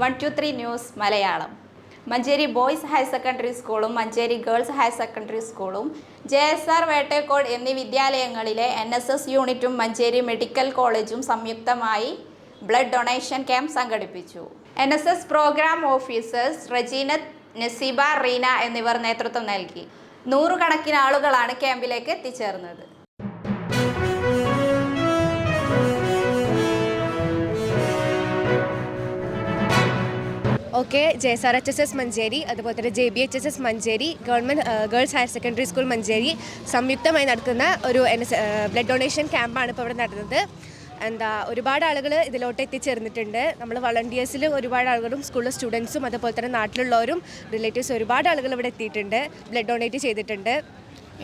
One two three news Malayalam. Manjeri boys higher secondary സ്കൂളും Manjeri girls higher secondary സ്കൂളും J S R Vettekode എന്നീ വിദ്യാലയങ്ങളിലെ N S S യൂണിറ്റും Manjeri medical കോളേജും സംയുക്തമായി ബ്ലഡ് ഡൊണേഷൻ ക്യാമ്പ് സംഘടിപ്പിച്ചു. N S S program officers Rajeenath Naseeba Reena എന്നിവർ നേതൃത്വം നൽകി. നൂറുകണക്കിന് ആളുകളാണ് ക്യാമ്പിലേക്ക് എത്തിച്ചേർന്നത്. Okay J S R H S S Manjeri അതുപോലെ തന്നെ J B H S S Manjeri government girls higher secondary school Manjeri സംയുക്തമായി നടക്കുന്ന ഒരു എൻ എസ് ബ്ലഡ് ഡൊണേഷൻ ക്യാമ്പാണ് ഇപ്പോൾ ഇവിടെ നടന്നത്. എന്താ ഒരുപാട് ആളുകൾ ഇതിലോട്ട് എത്തിച്ചേർന്നിട്ടുണ്ട്. നമ്മൾ വളണ്ടിയേഴ്സിൽ ഒരുപാട് ആളുകളും സ്കൂളിലെ സ്റ്റുഡൻസും അതുപോലെ തന്നെ നാട്ടിലുള്ളവരും റിലേറ്റീവ്സ് ഒരുപാട് ആളുകൾ ഇവിടെ എത്തിയിട്ടുണ്ട്. ബ്ലഡ് ഡൊണേറ്റ് ചെയ്തിട്ടുണ്ട്.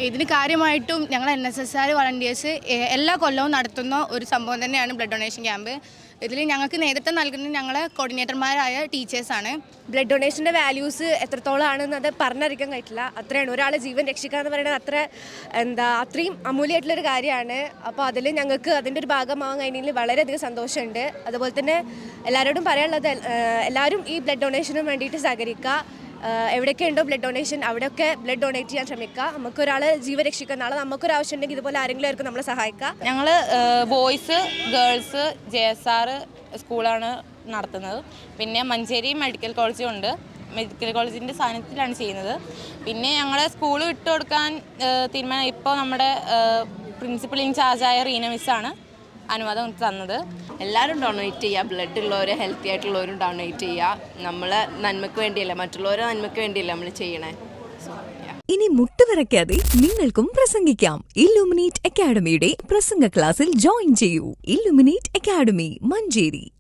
ഇതിന് കാര്യമായിട്ടും ഞങ്ങൾ N S S R volunteers എല്ലാ കൊല്ലവും നടത്തുന്ന ഒരു സംഭവം തന്നെയാണ് ബ്ലഡ് ഡൊണേഷൻ ക്യാമ്പ്. ഇതിൽ ഞങ്ങൾക്ക് നേതൃത്വം നൽകുന്നത് ഞങ്ങളെ കോർഡിനേറ്റർമാരായ ടീച്ചേഴ്സാണ് ബ്ലഡ് ഡൊണേഷന്റെ വാല്യൂസ് എത്രത്തോളം ആണെന്ന് അത് പറഞ്ഞറിയിക്കാൻ കഴിയില്ല. അത്രയാണ്. ഒരാളെ ജീവൻ രക്ഷിക്കുക എന്ന് പറയുന്നത് അത്ര എന്താ അത്രയും അമൂല്യമായിട്ടുള്ളൊരു കാര്യമാണ്. അപ്പോൾ അതിൽ ഞങ്ങൾക്ക് അതിന്റെ ഒരു ഭാഗമാകാൻ കഴിഞ്ഞതിൽ വളരെയധികം സന്തോഷമുണ്ട്. അതുപോലെ തന്നെ എല്ലാവരോടും പറയാനുള്ളത് എല്ലാവരും ഈ ബ്ലഡ് ഡൊണേഷന് വേണ്ടിയിട്ട് സഹകരിക്കുക. എവിടെയൊക്കെ ഉണ്ടോ ബ്ലഡ് ഡൊണേഷൻ അവിടെയൊക്കെ ബ്ലഡ് ഡൊണേറ്റ് ചെയ്യാൻ ശ്രമിക്കുക. നമുക്കൊരാൾ ജീവൻ രക്ഷിക്കുന്ന ആൾ നമുക്കൊരു ആവശ്യം ഉണ്ടെങ്കിൽ ഇതുപോലെ ആരെങ്കിലും ആയിരിക്കും നമ്മളെ സഹായിക്കുക. ഞങ്ങൾ boys girls J S R സ്കൂളാണ് നടത്തുന്നത്. പിന്നെ മഞ്ചേരി മെഡിക്കൽ കോളേജും ഉണ്ട്. മെഡിക്കൽ കോളേജിന്റെ സാന്നിധ്യത്തിലാണ് ചെയ്യുന്നത്. പിന്നെ ഞങ്ങളെ സ്കൂൾ വിട്ടുകൊടുക്കാൻ തീരുമാനം ഇപ്പോൾ നമ്മുടെ പ്രിൻസിപ്പൽ ഇൻചാർജായ റീന മിസ്സാണ് അനുവാദം തന്നത്. എല്ലാവരും ഡൊണേറ്റ് ചെയ്യുക. ബ്ലഡ് ഉള്ളവർ ഹെൽത്തി ആയിട്ടുള്ളവരും ഡൊണേറ്റ് ചെയ്യുക. നമ്മളെ നന്മയ്ക്ക് വേണ്ടിയല്ല മറ്റുള്ളവരെ നന്മയ്ക്ക് വേണ്ടിയല്ല നമ്മൾ ചെയ്യണേ. ഇനി മുട്ടുവിറക്കാതെ നിങ്ങൾക്കും പ്രസംഗിക്കാം. ഇല്ലുമിനേറ്റ് അക്കാഡമിയുടെ പ്രസംഗ ക്ലാസ്സിൽ ജോയിൻ ചെയ്യൂ. Illuminate academy Manjeri.